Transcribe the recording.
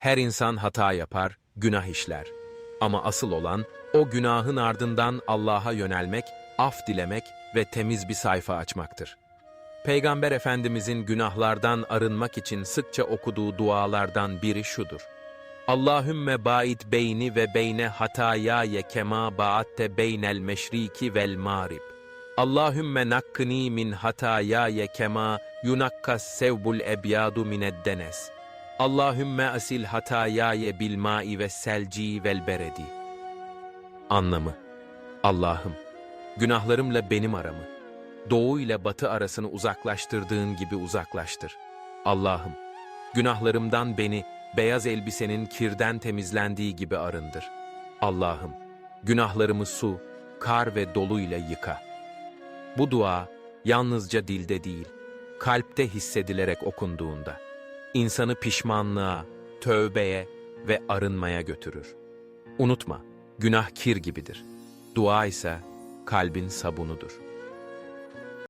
Her insan hata yapar, günah işler. Ama asıl olan o günahın ardından Allah'a yönelmek, af dilemek ve temiz bir sayfa açmaktır. Peygamber Efendimizin günahlardan arınmak için sıkça okuduğu dualardan biri şudur. Allahümme ba'id beyni ve beyne hatayaye kema ba'atte beynel meşriki vel mağrib. Allahümme nakkini min hatayaye kema yunakkas sevbul ebyadu mineddenes. Allahümme asil hatayaye bil ma'i ve selci vel beredi. Anlamı Allah'ım, günahlarımla benim aramı, doğu ile batı arasını uzaklaştırdığın gibi uzaklaştır. Allah'ım, günahlarımdan beni beyaz elbisenin kirden temizlendiği gibi arındır. Allah'ım, günahlarımı su, kar ve dolu ile yıka. Bu dua yalnızca dilde değil, kalpte hissedilerek okunduğunda, insanı pişmanlığa, tövbeye ve arınmaya götürür. Unutma, günah kir gibidir. Dua ise kalbin sabunudur.''